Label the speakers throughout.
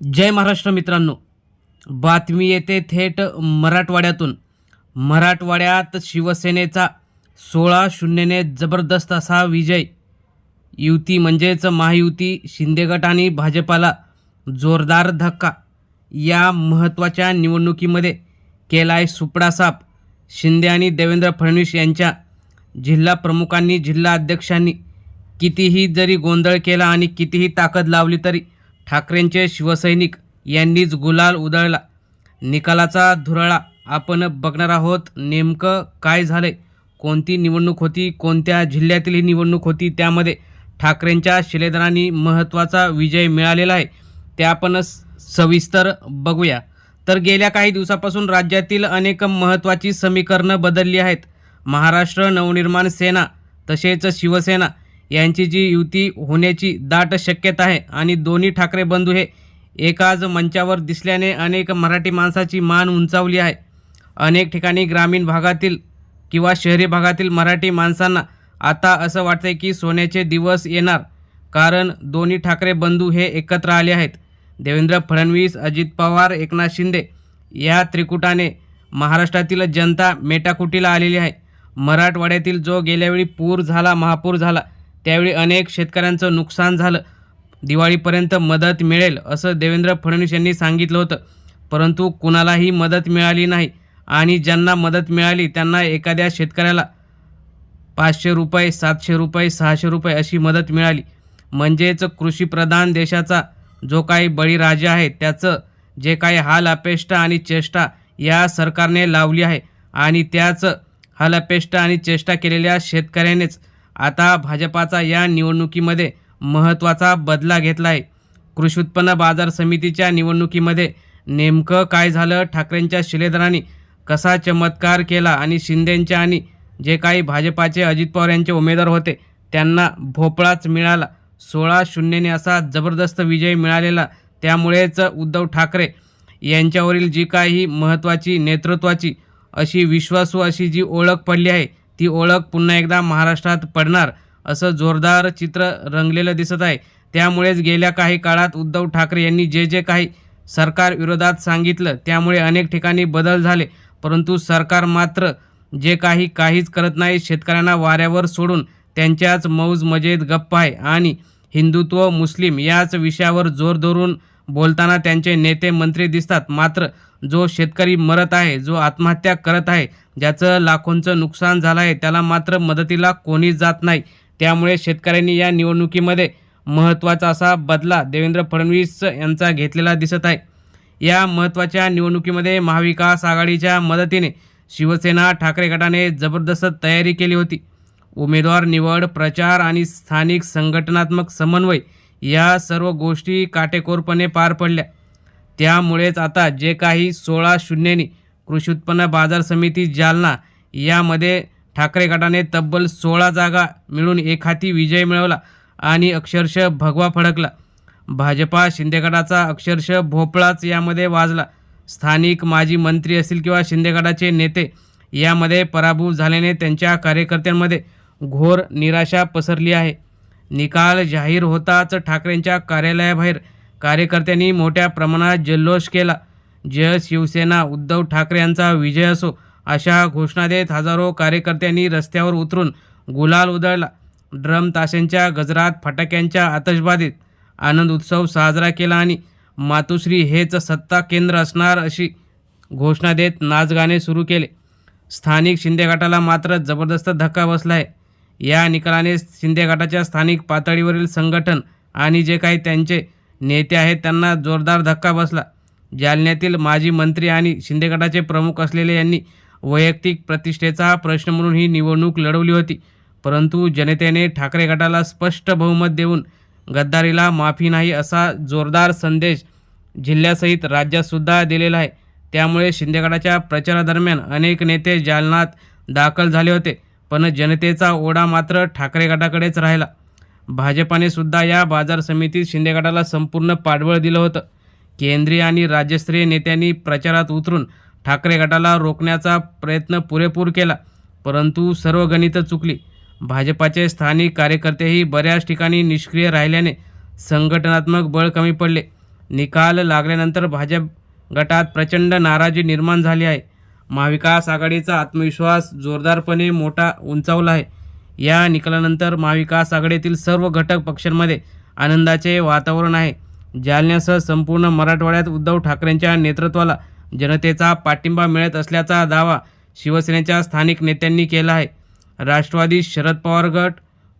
Speaker 1: जय महाराष्ट्र मित्रांनो. बातमी येते थेट मराठवाड्यातून. मराठवाड्यात शिवसेनेचा सोळा शून्यने जबरदस्त असा विजय. युती म्हणजेच महायुती शिंदेगट आणि भाजपाला जोरदार धक्का. या महत्त्वाच्या निवडणुकीमध्ये केलाय सुपडासाप शिंदे आणि देवेंद्र फडणवीस यांच्या जिल्हा प्रमुखांनी जिल्हा अध्यक्षांनी कितीही जरी गोंधळ केला आणि कितीही ताकद लावली तरी ठाकरेंचे शिवसैनिक यांनीच गुलाल उधळला. निकालाचा धुरळा आपण बघणार आहोत. नेमकं काय झालंय? कोणती निवडणूक होती? कोणत्या जिल्ह्यातील ही निवडणूक होती? त्यामध्ये ठाकरेंच्या शिलेदारांनी महत्त्वाचा विजय मिळालेला आहे. ते आपण स- सविस्तर बघूया. तर गेल्या काही दिवसापासून राज्यातील अनेक महत्त्वाची समीकरणं बदलली आहेत. महाराष्ट्र नवनिर्माण सेना तसेच शिवसेना यांची जी युती होण्याची दाट शक्यता आहे आणि दोन्ही ठाकरे बंधू हे एकाच मंचावर दिसल्याने अनेक मराठी माणसाची मान उंचावली आहे. अनेक ठिकाणी ग्रामीण भागातील किंवा शहरी भागातील मराठी माणसांना आता असं वाटतंय की सोन्याचे दिवस येणार कारण दोन्ही ठाकरे बंधू हे एकत्र आले आहेत. देवेंद्र फडणवीस अजित पवार एकनाथ शिंदे या त्रिकुटाने महाराष्ट्रातील जनता मेटाकुटीला आलेली आहे. मराठवाड्यातील जो गेल्यावेळी पूर झाला महापूर झाला त्यावेळी अनेक शेतकऱ्यांचं नुकसान झालं. दिवाळीपर्यंत मदत मिळेल असं देवेंद्र फडणवीस यांनी सांगितलं होतं. परंतु कुणालाही मदत मिळाली नाही आणि ज्यांना मदत मिळाली त्यांना एखाद्या शेतकऱ्याला पाचशे रुपये सातशे रुपये सहाशे रुपये अशी मदत मिळाली. म्हणजेच कृषीप्रधान देशाचा जो काही बळीराजा आहे त्याचं जे काही हाल अपेष्टा आणि चेष्टा या सरकारने लावली आहे आणि त्याच हाल अपेष्टा आणि चेष्टा केलेल्या शेतकऱ्यानेच आता भाजपाचा या निवडणुकीमध्ये महत्त्वाचा बदला घेतला आहे कृषी उत्पन्न बाजार समितीच्या निवडणुकीमध्ये नेमकं काय झालं? ठाकरेंच्या शिलेदारांनी कसा चमत्कार केला आणि शिंदेंच्या आणि जे काही भाजपाचे अजित पवार यांचे उमेदवार होते त्यांना भोपळाच मिळाला. सोळा शून्यने असा जबरदस्त विजय मिळालेला. त्यामुळेच उद्धव ठाकरे यांच्यावरील जी काही महत्त्वाची नेतृत्वाची अशी विश्वासू अशी जी ओळख पडली आहे ती ओळख पुन्हा एकदा महाराष्ट्रात पडणार असं जोरदार चित्र रंगलेलं दिसत आहे. त्यामुळेच गेल्या काही काळात उद्धव ठाकरे यांनी जे जे काही सरकार विरोधात सांगितलं त्यामुळे अनेक ठिकाणी बदल झाले. परंतु सरकार मात्र जे काही काहीच करत नाही शेतकऱ्यांना वाऱ्यावर सोडून त्यांच्याच मौज मजेत गप्प आहे. आणि हिंदुत्व मुस्लिम याच विषयावर जोर धरून बोलताना त्यांचे नेते मंत्री दिसतात. मात्र जो शेतकरी मरत आहे जो आत्महत्या करत आहे ज्याचं लाखोंचं नुकसान झालं आहे त्याला मात्र मदतीला कोणीच जात नाही. त्यामुळे शेतकऱ्यांनी या निवडणुकीमध्ये महत्त्वाचा असा बदला देवेंद्र फडणवीस यांचा घेतलेला दिसत आहे. या महत्त्वाच्या निवडणुकीमध्ये महाविकास आघाडीच्या मदतीने शिवसेना ठाकरे गटाने जबरदस्त तयारी केली होती. उमेदवार निवड प्रचार आणि स्थानिक संघटनात्मक समन्वय या सर्व गोष्टी काटेकोरपणे पार पडल्या. त्यामुळेच आता जे काही सोळा शून्यनी कृषी उत्पन्न बाजार समिती जालना यामध्ये ठाकरे गटाने तब्बल सोळा जागा मिळून एक हाती विजय मिळवला आणि अक्षरशः भगवा फडकला. भाजपा शिंदे गटाचा अक्षरशः भोपळाच यामध्ये वाजला. स्थानिक माजी मंत्री असतील किंवा शिंदे गटाचे नेते यामध्ये पराभूत झाल्याने त्यांच्या कार्यकर्त्यांमध्ये घोर निराशा पसरली आहे. निकाल जाहीर होताच ठाकरेंच्या कार्यालयाबाहेर कार्यकर्त्यांनी मोठ्या प्रमाणात जल्लोष केला. जय शिवसेना उद्धव ठाकरे यांचा विजय असो अशा घोषणा देत हजारो कार्यकर्त्यांनी रस्त्यावर उतरून गुलाल उधळला. ड्रम ताशांच्या गजरात फटाक्यांच्या आतषबाजीत आनंद उत्सव साजरा केला आणि मातोश्री हेच सत्ता केंद्र असणार अशी घोषणा देत नाचगाणे सुरू केले. स्थानिक शिंदे गटाला मात्र जबरदस्त धक्का बसला आहे या निकालाने शिंदे गटाच्या स्थानिक पातळीवरील संघटन आणि जे काही त्यांचे नेते आहेत त्यांना जोरदार धक्का बसला. जालन्यातील माजी मंत्री आणि शिंदे गटाचे प्रमुख असलेले यांनी वैयक्तिक प्रतिष्ठेचा प्रश्न म्हणून ही निवडणूक लढवली होती. परंतु जनतेने ठाकरे गटाला स्पष्ट बहुमत देऊन गद्दारीला माफी नाही असा जोरदार संदेश जिल्ह्यासहित राज्यातसुद्धा दिलेला आहे. त्यामुळे शिंदेगडाच्या प्रचारादरम्यान अनेक नेते जालनात दाखल झाले होते पण जनतेचा ओढा मात्र ठाकरे गटाकडेच राहिला. भाजपाने सुद्धा या बाजार समितीत शिंदे गटाला संपूर्ण पाठबळ दिलं होतं. केंद्रीय आणि राज्यस्तरीय नेत्यांनी प्रचारात उतरून ठाकरे गटाला रोखण्याचा प्रयत्न पुरेपूर केला परंतु सर्व गणितं चुकली. भाजपाचे स्थानिक कार्यकर्तेही बऱ्याच ठिकाणी निष्क्रिय राहिल्याने संघटनात्मक बळ कमी पडले. निकाल लागल्यानंतर भाजप गटात प्रचंड नाराजी निर्माण झाली आहे. महाविकास आघाडीचा आत्मविश्वास जोरदारपणे मोठा उंचावला आहे. या निकालानंतर महाविकास आघाडीतील सर्व घटक पक्षांमध्ये आनंदाचे वातावरण आहे. जालन्यासह संपूर्ण मराठवाड्यात उद्धव ठाकरेंच्या नेतृत्वाला जनतेचा पाठिंबा मिळत असल्याचा दावा शिवसेनेच्या स्थानिक नेत्यांनी केला आहे. राष्ट्रवादी शरद पवार गट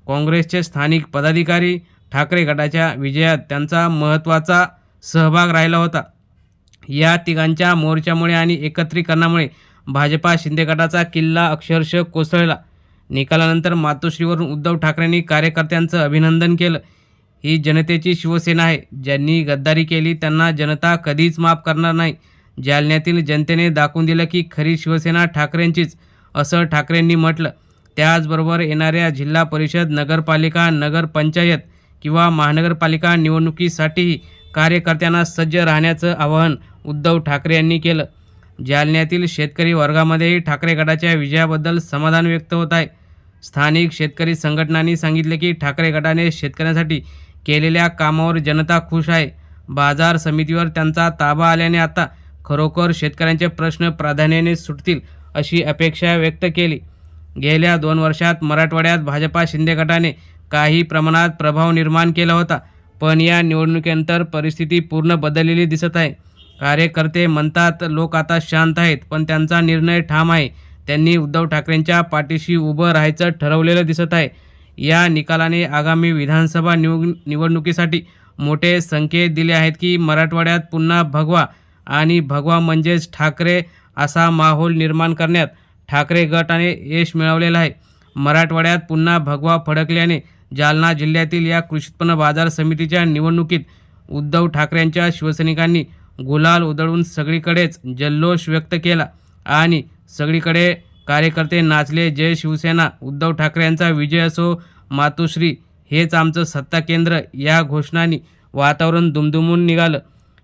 Speaker 1: काँग्रेसचे स्थानिक पदाधिकारी ठाकरे गटाच्या विजयात त्यांचा महत्त्वाचा सहभाग राहिला होता. या तिघांच्या मोर्चामुळे आणि एकत्रीकरणामुळे भाजपा शिंदे गटाचा किल्ला अक्षरशः कोसळला. निकालानंतर मातोश्रीवरून उद्धव ठाकरेंनी कार्यकर्त्यांचं अभिनंदन केलं. ही जनतेची शिवसेना आहे. ज्यांनी गद्दारी केली त्यांना जनता कधीच माफ करणार नाही. जालन्यातील जनतेने दाखवून दिलं की खरी शिवसेना ठाकरेंचीच असं ठाकरेंनी म्हटलं. त्याचबरोबर येणाऱ्या जिल्हा परिषद नगरपालिका नगरपंचायत किंवा महानगरपालिका निवडणुकीसाठीही कार्यकर्त्यांना सज्ज राहण्याचं आवाहन उद्धव ठाकरे यांनी केलं. जालन्यातील शेतकरी वर्गामध्येही ठाकरे गटाच्या विजयाबद्दल समाधान व्यक्त होत आहे. स्थानिक शेतकरी संघटनांनी सांगितले की ठाकरे गटाने शेतकऱ्यांसाठी केलेल्या कामावर जनता खुश आहे. बाजार समितीवर त्यांचा ताबा आल्याने आता खरोखर शेतकऱ्यांचे प्रश्न प्राधान्याने सुटतील अशी अपेक्षा व्यक्त केली. गेल्या दोन वर्षात मराठवाड्यात भाजपा शिंदे गटाने काही प्रमाणात प्रभाव निर्माण केला होता पण या निवडणुकीनंतर परिस्थिती पूर्ण बदललेली दिसत आहे. कार्यकर्ते म्हणतात लोक आता शांत आहेत पण त्यांचा निर्णय ठाम आहे. त्यांनी उद्धव ठाकरेंच्या पाठीशी उभं राहायचं ठरवलेलं दिसत आहे. या निकालाने आगामी विधानसभा निव निवडणुकीसाठी मोठे संकेत दिले आहेत की मराठवाड्यात पुन्हा भगवा आणि भगवा म्हणजेच ठाकरे असा माहोल निर्माण करण्यात ठाकरे गटाने यश मिळवलेलं आहे. मराठवाड्यात पुन्हा भगवा फडकल्याने जालना जिल्ह्यातील या कृषी उत्पन्न बाजार समितीच्या निवडणुकीत उद्धव ठाकरेंच्या शिवसैनिकांनी गुलाल उधळून सगळीकडेच जल्लोष व्यक्त केला आणि सगळीकडे कार्यकर्ते नाचले जय शिवसेना उद्धव ठाकरे यांचा विजय असो मातोश्री हेच आमचं सत्ता केंद्र या घोषणांनी वातावरण दुमदुमून निघालं.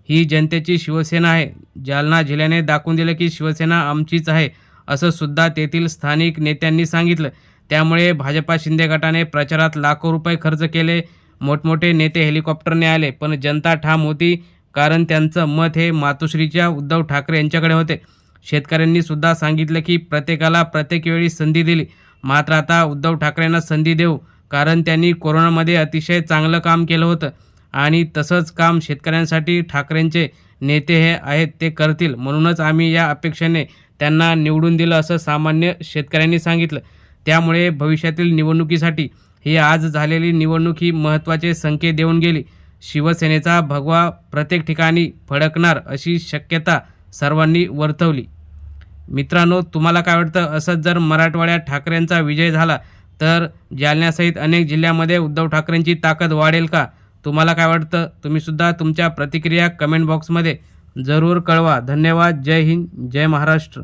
Speaker 1: ही जनतेची शिवसेना आहे. जालना जिल्ह्याने दाखवून दिलं की शिवसेना आमचीच आहे असं सुद्धा तेथील स्थानिक नेत्यांनी सांगितलं. त्यामुळे भाजपा शिंदे गटाने प्रचारात लाखो रुपये खर्च केले. मोठमोठे नेते हेलिकॉप्टरने आले पण जनता ठाम होती कारण त्यांचं मत हे मातोश्रीच्या उद्धव ठाकरे यांच्याकडे होते. शेतकऱ्यांनी सुद्धा सांगितलं की प्रत्येकाला प्रत्येक वेळी संधी दिली. मात्र आता उद्धव ठाकरेंना संधी देऊ कारण त्यांनी कोरोनामध्ये अतिशय चांगलं काम केलं होतं. आणि तसंच काम शेतकऱ्यांसाठी ठाकरेंचे नेते हे आहेत ते करतील. म्हणूनच आम्ही या अपेक्षेने त्यांना निवडून दिलं असं सामान्य शेतकऱ्यांनी सांगितलं. त्यामुळे भविष्यातील निवडणुकीसाठी ही आज झालेली निवडणूक ही महत्त्वाचे संकेत देऊन गेली. शिवसेनेचा भगवा प्रत्येक ठिकाणी फडकणार अशी शक्यता सर्वांनी वर्तवली. मित्रांनो तुम्हाला काय वाटतं? असंच जर मराठवाड्यात ठाकरेंचा विजय झाला तर जालन्यासहित अनेक जिल्ह्यामध्ये उद्धव ठाकरेंची ताकद वाढेल का? तुम्हाला काय वाटतं? तुम्हीसुद्धा तुमच्या प्रतिक्रिया कमेंट बॉक्समध्ये जरूर कळवा. धन्यवाद. जय हिंद. जय महाराष्ट्र.